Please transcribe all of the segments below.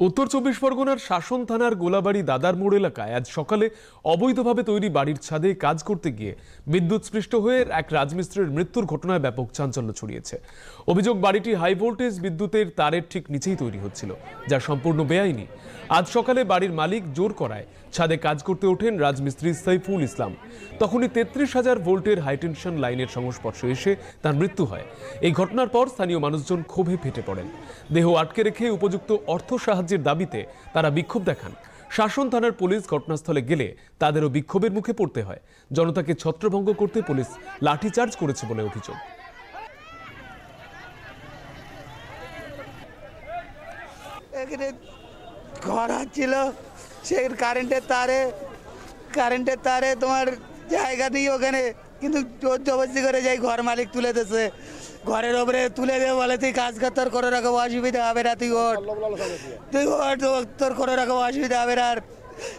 উত্তর চব্বিশ পরগনার শাসন থানার গোলাবাড়ি দাদার মোড় এলাকায় আজ সকালে অবৈধভাবে তৈরি বাড়ির ছাদে কাজ করতে গিয়ে বিদ্যুৎ স্পৃষ্ট হয়ে এক রাজমিস্ত্রির মৃত্যুর ঘটনায় ব্যাপক চাঞ্চল্য ছড়িয়েছে। অভিযোগ, বাড়িটি হাই ভোল্টেজ বিদ্যুতের তারের ঠিক নিচেই তৈরি হচ্ছিল, যা সম্পূর্ণ বেআইনি। আজ সকালে বাড়ির মালিক জোর করায় ছাদে কাজ করতে ওঠেন রাজমিস্ত্রি সাইফুল ইসলাম। তখনই তেত্রিশ হাজার ভোল্টের হাইটেনশন লাইনের সংস্পর্শে এসে তার মৃত্যু হয়। এই ঘটনার পর স্থানীয় মানুষজন ক্ষোভে ফেটে পড়েন। দেহ আটকে রেখে উপযুক্ত অর্থ সাহায্যের দাবিতে তারা বিক্ষোভ দেখান। শাসন থানার পুলিশ ঘটনাস্থলে গেলে তাদেরও বিক্ষোভের মুখে পড়তে হয়। জনতাকে ছত্রভঙ্গ করতে পুলিশ লাঠিচার্জ করেছে বলে অভিযোগ। ঘর ছিল সে কারেন্টের তারে কারেন্টের তারে তোমার জায়গা নেই ওখানে। কিন্তু জবরদস্তি করে যাই ঘর মালিক তুলে দিছে। ঘরের ওপরে তুলে দেবে বলে তুই কাজ কর তোর কোনো রকম অসুবিধা হবে না তুই ওঠ। তুই ওঠ ও- তোর কোনো রকম অসুবিধা হবে না। আর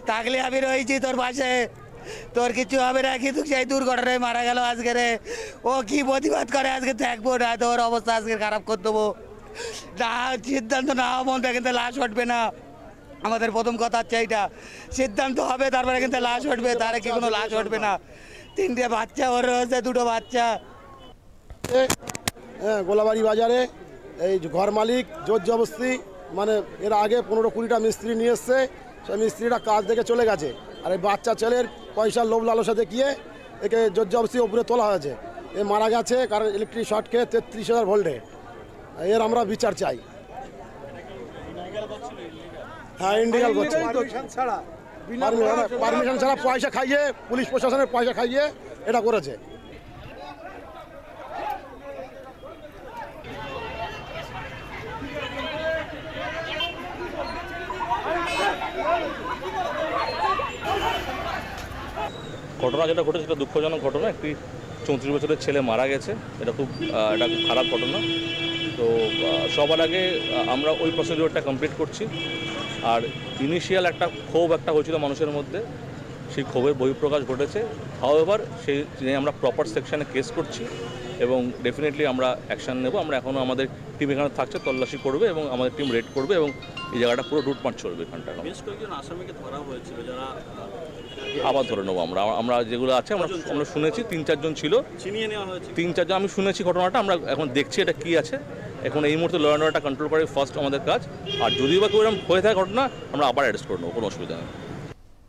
থাকলে আমি রয়েছি তোর পাশে। তোর কিছু হবে না কিন্তু সেই দুর্ঘটনায় মারা গেল আজকে রে। ও কি প্রতিবাদ করে? আজকে দেখব না তোর অবস্থা আজকে খারাপ করে দেবো। না সিদ্ধান্ত না পর্যন্ত কিন্তু লাশ উঠবে না। আমাদের প্রথম কথা হচ্ছে এইটা। সিদ্ধান্ত হবে তারপরে কিন্তু লাশ উঠবে তারে কি কোনো লাশ উঠবে না। তিনটে বাচ্চা ওর রয়েছে দুটো বাচ্চা। হ্যাঁ গোলাবাড়ি বাজারে এই ঘর মালিক জোর জবস্তি মানে এর আগে পনেরো কুড়িটা মিস্ত্রি নিয়ে এসছে সেই মিস্ত্রিটা কাজ দেখে চলে গেছে। আর এই বাচ্চা ছেলের পয়সার লোভ লালসা দেখিয়ে একে জোর জবস্তি উপরে তোলা হয়েছে। এ মারা গেছে কারণ ইলেকট্রিক শর্ট খেয়ে তেত্রিশ হাজার ভোল্টে। এর আমরা বিচার চাই। হ্যাঁ ইন্ডিগাল করছে। পারমিশন ছাড়া পয়সা খাইয়ে পুলিশ প্রশাসনের পয়সা খাইয়ে এটা করেছে। ঘটনা যেটা ঘটেছে সেটা দুঃখজনক ঘটনা। একটি চৌত্রিশ বছরের ছেলে মারা গেছে। এটা খুব এটা খুব খারাপ ঘটনা। তো সবার আগে আমরা ওই প্রসিডিওরটা কমপ্লিট করছি। আর ইনিশিয়াল একটা ক্ষোভ একটা হয়েছিল মানুষের মধ্যে। সেই ক্ষোভের বহিঃপ্রকাশ ঘটেছে। হাওয়েভার সেই আমরা প্রপার সেকশানে কেস করছি এবং ডেফিনেটলি আমরা অ্যাকশন নেব। আমরা এখনও আমাদের টিম এখানে থাকছে তল্লাশি করবে এবং আমাদের টিম রেড করবে এবং এই জায়গাটা পুরো রুটমার্ট চলবে এখানটা এখন। বেশ কয়েকজন আসামিকে ধরা হয়েছিল যারা আবার ধরে নেব আমরা। আমরা যেগুলো আছে আমরা আমরা শুনেছি তিন চারজন ছিল। ছিনিয়ে নেওয়া হয়েছে? তিন চারজন আমি শুনেছি ঘটনাটা আমরা এখন দেখছি এটা কি আছে। এখন এই মুহূর্তে লয়ানোটা কন্ট্রোল করে ফার্স্ট আমাদের কাজ। আর যদিও বা কেউ এরকম হয়ে থাকে ঘটনা আমরা আবার অ্যারেস্ট করে নেব কোনো অসুবিধা নেই।